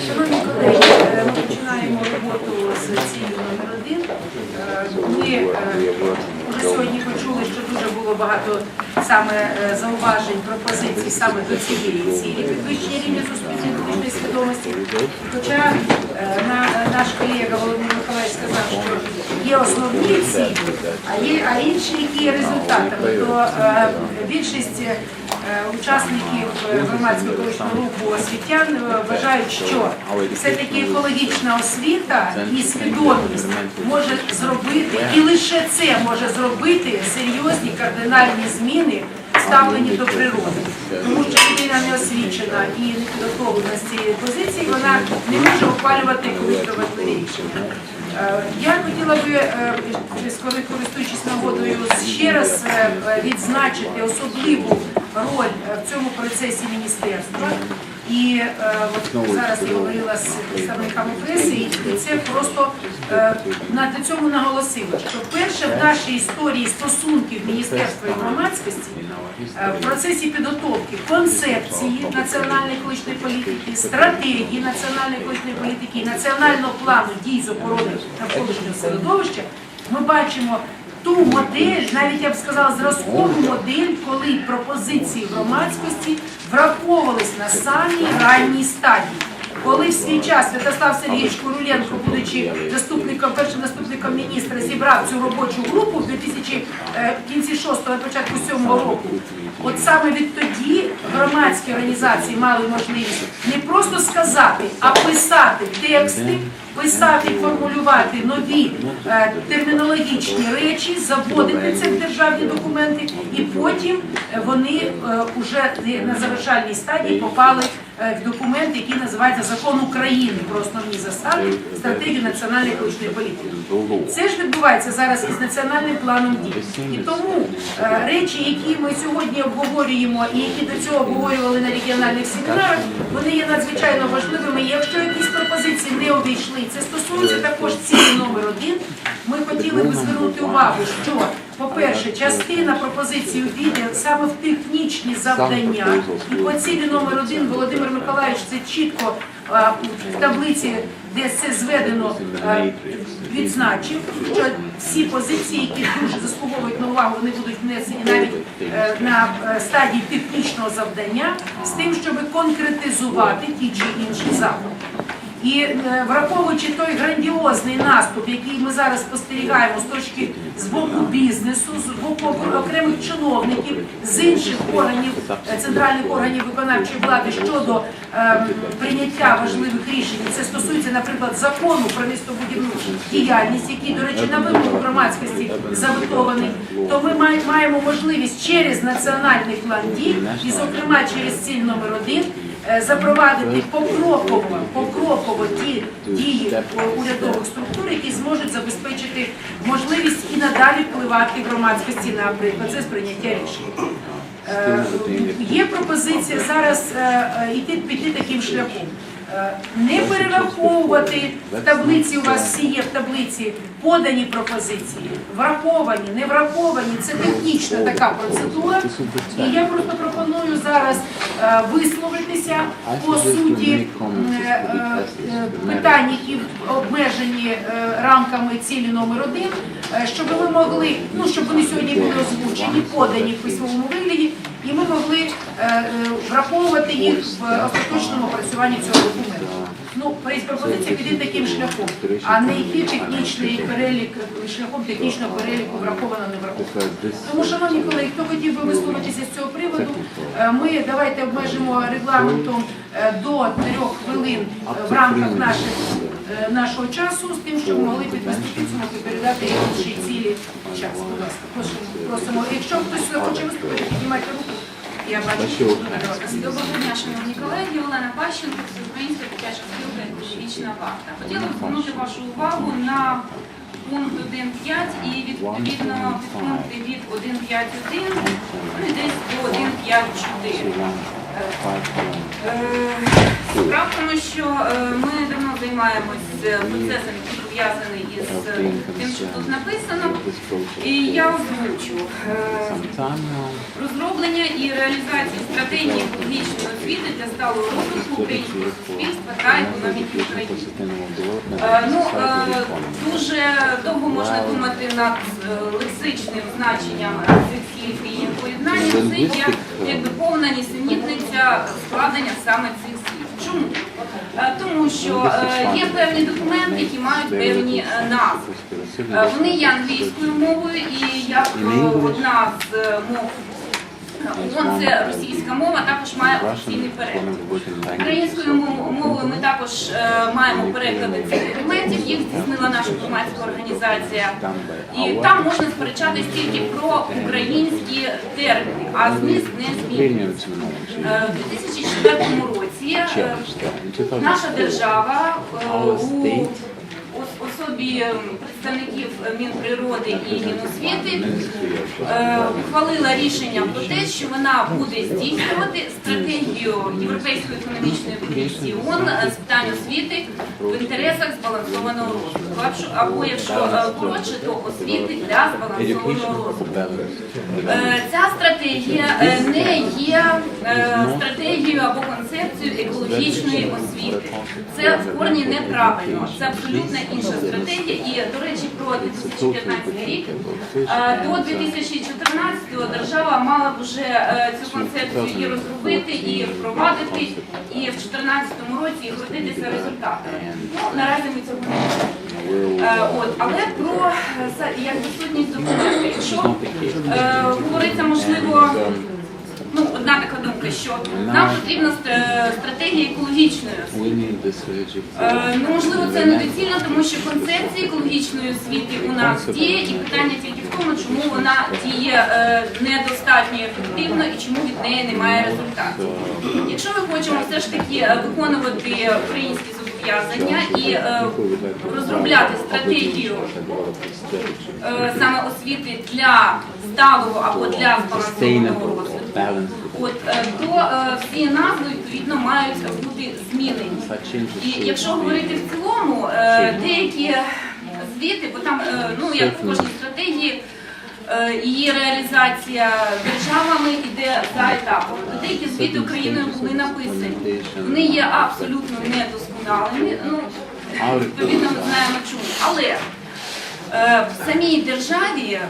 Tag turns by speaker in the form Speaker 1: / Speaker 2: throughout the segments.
Speaker 1: Шановні колеги, е, ми починаємо роботу з цілею номер один. Е, Ми е, вже сьогодні почули, що дуже було багато саме зауважень, пропозицій саме до цієї цілі підвищення рівня суспільної політичної свідомості. Хоча на- наш колега Володимир Миколаївич сказав, що є основні цілі, а є а інші, які є результатами, то більшість учасників е, громадського екологічного руху освітян е, вважають, що все-таки екологічна освіта і свідомість може зробити, і лише це може зробити серйозні кардинальні зміни в ставленні до природи. Тому що людина не освічена і не підготовлена з цієї позиції, вона не може ухвалювати важливі рішення. Е, Я хотіла би, е, користуючись нагодою, ще раз е, відзначити особливу роль е, в цьому процесі міністерства. І е, от зараз я говорила з представниками преси, і це просто е, на цьому наголосила, що вперше в нашій історії стосунків міністерства і громадськості е, в процесі підготовки концепції національної екологічної політики, стратегії національної екологічної політики і національного плану дій з охорони навколишнього середовища, ми бачимо ту модель, навіть я б сказала, зразкову модель, коли пропозиції громадськості враховувались на самій ранній стадії. Коли в свій час Святослав Сергійович Куруленко, будучи заступником, першим заступником міністра, зібрав цю робочу групу в 2000, е, кінці 6-го, початку 7-го року, от саме відтоді громадські організації мали можливість не просто сказати, а писати тексти, писати, формулювати нові е, термінологічні речі, заводити це в державні документи, і потім е, вони вже на завершальній стадії попали е, в документ, який називається Закон України про основні засади стратегії національної екологічної політики. Це ж відбувається зараз із національним планом дій. І тому е, речі, які ми сьогодні обговорюємо і які до цього обговорювали на регіональних семінарах, вони є надзвичайно важливими. Якщо якісь пропозиції не обійшли, це стосується також цілі номер один. Ми хотіли би звернути увагу, що, частина пропозицій увійде саме в технічні завдання. І по цілі номер один Володимир Миколаївич це чітко е, в таблиці, де це зведено, е, відзначив, що всі позиції, які дуже заслуговують на увагу, вони будуть внесені навіть е, на е, стадії технічного завдання з тим, щоб конкретизувати ті чи інші заходи. І е, враховуючи той грандіозний наступ, який ми зараз спостерігаємо з точки з боку бізнесу, з боку окремих чиновників, з інших органів е, центральних органів виконавчої влади щодо е, прийняття важливих рішень, це стосується, наприклад, закону про містобудівну діяльність, який, до речі, на вимогу громадськості заветований, то ми маємо можливість через національний план дій, і, зокрема, через ціль номер один. Е, запровадити покроково, покроково ті дії е, урядових структур, які зможуть забезпечити можливість і надалі впливати громадськості на процес прийняття рішень. Е, Є пропозиція зараз йти піти таким шляхом. Е, Не перераховувати в таблиці, у вас всі є в таблиці подані пропозиції, враховані, не враховані. Це технічна така процедура. І я просто пропоную зараз е, висловитися по суті е, питань, які обмежені рамками цілі номер один, щоб ви могли, ну щоб вони сьогодні були озвучені, подані в письмовому вигляді, і ми могли е, е, враховувати їх в остаточному опрацюванні цього документу. Ну, пропозиція піде таким шляхом, а не йти технічний перелік шляхом технічного переліку враховано не враховано. Тому, шановні колеги, хто хотів би висловитися з цього приводу, е, ми давайте обмежимо регламентом до трьох хвилин в рамках наших, нашого часу, з тим, щоб могли підвести підсумок і передати інші цілі час. Будь ласка, просимо. Якщо хтось хоче виступити, піднімайте руку. Я бачу, що.
Speaker 2: Доброго дня, шановні колеги. Олена Пащенко, Всеукраїнська дитяча спілка «Екологічна варта». Хотіла б звернути вашу увагу на пункт 1.5 і відповідно підпункти від 1.5.1 ну, десь до 1.5.4. Е, Справа в тому, що е, ми давно займаємось е, процесом, пов'язаний із тим, що тут написано. І я озвучу е, розроблення і реалізацію стратегії екологічної освіти для сталого розвитку українського суспільства та економіки України. Е, Ну, е, дуже довго можна думати над лексичним значенням цих слів і їх поєднанням. Це є якби повна нісенітниця складення саме цих слів. Чому? Е, Тому що е, є певні документи, які мають певні е, назви. Вони є англійською мовою, і як одна з мов ООН, це російська мова, також має офіційний переклад. Українською мовою ми також маємо переклади цих документів, їх здійснила наша громадська організація. І там можна сперечатись тільки про українські терміни, а зміст не змінюється. У 2004 році е, наша держава е, у особі е, представників Мінприроди і Міносвіти ухвалила рішення про те, що вона буде здійснювати стратегію Європейської економічної комісії ООН з питань освіти в інтересах збалансованого розвитку. Або- якщо е, коротше, то освіти для збалансованого розвитку. Е, Ця стратегія е, не є стратегією або концепцією екологічної освіти. Це в корні неправильно. Це абсолютно інша стратегія. І, до речі, про 2015 рік до 2014-го держава мала б вже цю концепцію і розробити, і впровадити, і в 2014 році і гордитися результатами. Ну, наразі ми цього От, але про е, як відсутність документів. Якщо е, говориться, можливо, ну одна така думка, що нам потрібна стратегія екологічної освіти. Е, Ну, можливо, це недоцільно, тому що концепція екологічної освіти у нас діє, і питання тільки в тому, чому вона діє е, недостатньо ефективно і чому від неї немає результатів. Якщо ми хочемо все ж таки е, виконувати українські зобов'язання і е, розробляти стратегію е, саме освіти для сталого або для збалансованого розвитку, то е, всі назви відповідно мають бути змінені. І якщо говорити в цілому, деякі звіти, бо там, ну як в кожній стратегії, її реалізація державами йде за етапом. Деякі звіти Україною були написані. Вони є абсолютно недосконалими. Ну, відповідно, ми знаємо чому. Але е, в самій державі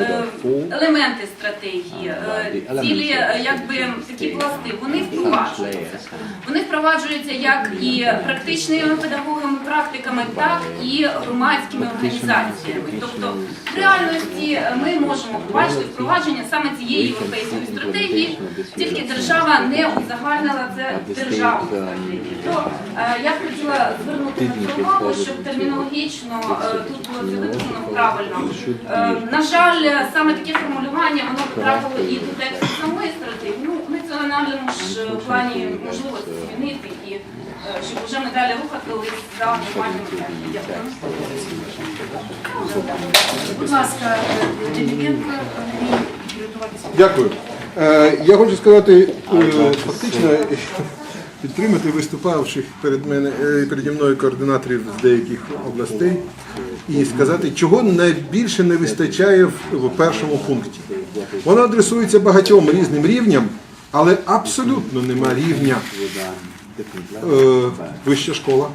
Speaker 2: е, елементи стратегії, е, цілі якби такі пласти, вони впроваджуються. Вони впроваджуються як і практичними педагогами, практиками, так і громадськими організаціями. Тобто в реальності ми можемо побачити впровадження саме цієї європейської стратегії, тільки держава не узагальнила це державну стратегію. То е, я хотіла звернути на це увагу, щоб термінологічно е, тут було це виписано правильно. Е, На жаль, саме таке формулювання воно потрапило і до тексту самої стратегії. Ну, національному ж е, плані можливо змінити і щоб вже ми далі рухати за нормальним Дякую.
Speaker 1: Будь ласка, е, Андрій.
Speaker 3: Дякую. Е, Я хочу сказати, е, фактично е, підтримати виступавших перед мене е, переді мною координаторів з деяких областей і сказати, чого найбільше не вистачає в першому пункті. Воно адресується багатьом різним рівням, але абсолютно нема рівня е, вища школа.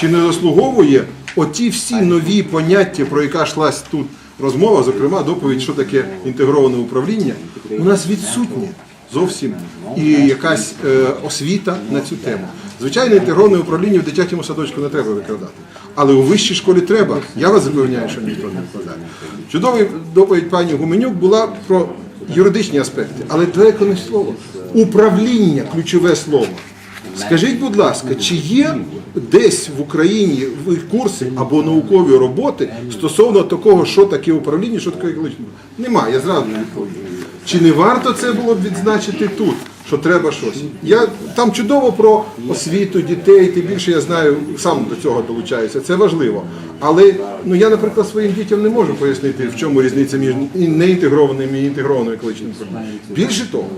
Speaker 3: Чи не заслуговує оті всі нові поняття, про яка йшлась тут розмова, зокрема доповідь, що таке інтегроване управління, у нас відсутнє зовсім і якась е, освіта на цю тему. Звичайно, інтегроване управління в дитячому садочку не треба викладати. Але у вищій школі треба. Я вас запевняю, що ніхто не викладає. Чудова доповідь пані Гуменюк була про юридичні аспекти, але далеко не слово. Управління ключове слово. Скажіть, будь ласка, чи є десь в Україні курси або наукові роботи стосовно такого, що таке управління, що таке екологічне? Немає, я зразу відповім. Чи не варто це було б відзначити тут, що треба щось? Я там чудово про освіту дітей, тим більше я знаю, сам до цього долучаюся. Це важливо. Але ну я, наприклад, своїм дітям не можу пояснити, в чому різниця між неінтегрованим і інтегрованим екологічним управлінням. Більше того,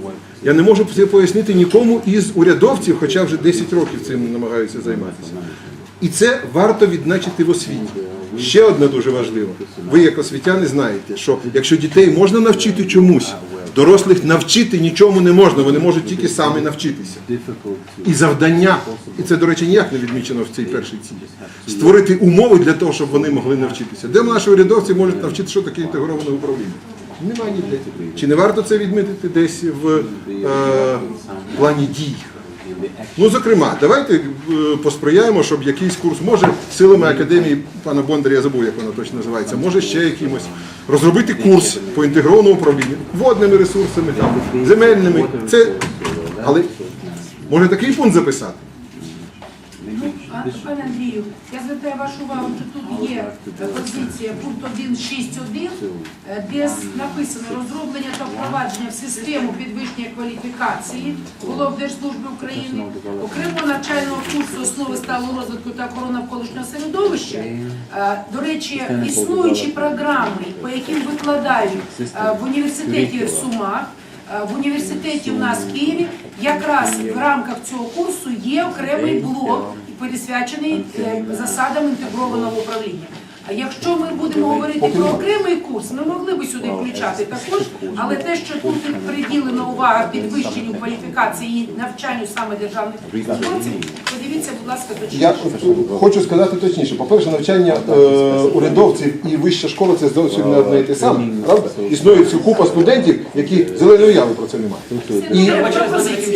Speaker 3: я не можу це пояснити нікому із урядовців, хоча вже 10 років цим намагаюся займатися. І це варто відзначити в освіті. Ще одне дуже важливо. Ви, як освітяни, знаєте, що якщо дітей можна навчити чомусь, дорослих навчити нічому не можна, вони можуть тільки самі навчитися. І завдання, і це, до речі, ніяк не відмічено в цій першій цілі, створити умови для того, щоб вони могли навчитися. Де наші урядовці можуть навчити, що таке інтегроване управління? Немає ніде. Чи не варто це відмітити десь в е, плані дій? Ну, зокрема, давайте е, посприяємо, щоб якийсь курс, може, силами академії пана Бондаря, я забув, як вона точно називається, може ще якимось розробити курс по інтегрованому управлінню, водними ресурсами, там, земельними. Це, але може такий пункт записати?
Speaker 1: Ну, пане Андрію, я звертаю вашу увагу, що тут є позиція пункт 1.6.1, е, де написано розроблення та впровадження в систему підвищення кваліфікації було в Держслужбі України, окремого навчального курсу основи сталого розвитку та охорони навколишнього середовища. Е, До речі, існуючі програми, по яким викладають е, в університеті Е, В університеті у нас в Києві якраз в рамках цього курсу є окремий блок, присвячений е, засадам інтегрованого управління. А якщо ми будемо говорити про окремий курс, ми могли би сюди включати також, але те, що тут приділена увага підвищенню кваліфікації і навчанню саме державних службовців, подивіться, будь ласка, точніше.
Speaker 3: Я хочу сказати точніше. По-перше, навчання е, урядовців і вища школа це зовсім не одне і те саме. Правда? Існує ціла купа студентів, які зеленої уяви про це не мають.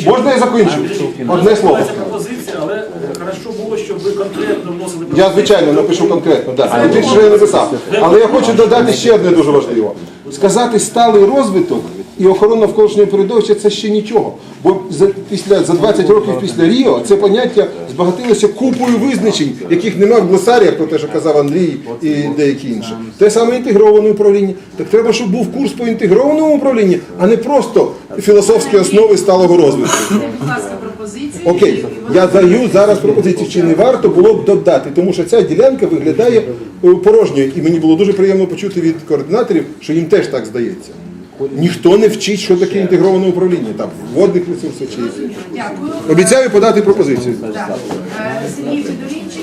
Speaker 3: І можна я закінчу? Одне слово.
Speaker 4: Це пропозиція, але е, хорошо було, щоб ви конкретно вносили
Speaker 3: Я звичайно напишу конкретно, да. я більше не написав. Але я хочу додати ще одне дуже важливо. Сказати сталий розвиток і охорона навколишнього передовища це ще нічого. Бо за, після, за 20 років після Ріо це поняття збагатилося купою визначень, яких немає в глосаріях, про те, що казав Андрій і деякі інші. Те саме інтегроване управління. Так треба, щоб був курс по інтегрованому управлінню, а не просто філософські основи сталого розвитку. Окей, я даю зараз пропозицію, чи не варто було б додати, тому що ця ділянка виглядає е, порожньою, і мені було дуже приємно почути від координаторів, що їм теж так здається. Ніхто не вчить, що таке інтегроване управління, там водних ресурсів чи
Speaker 1: Дякую.
Speaker 3: обіцяю подати пропозицію.
Speaker 1: Так. Е, Сергій Федорінчик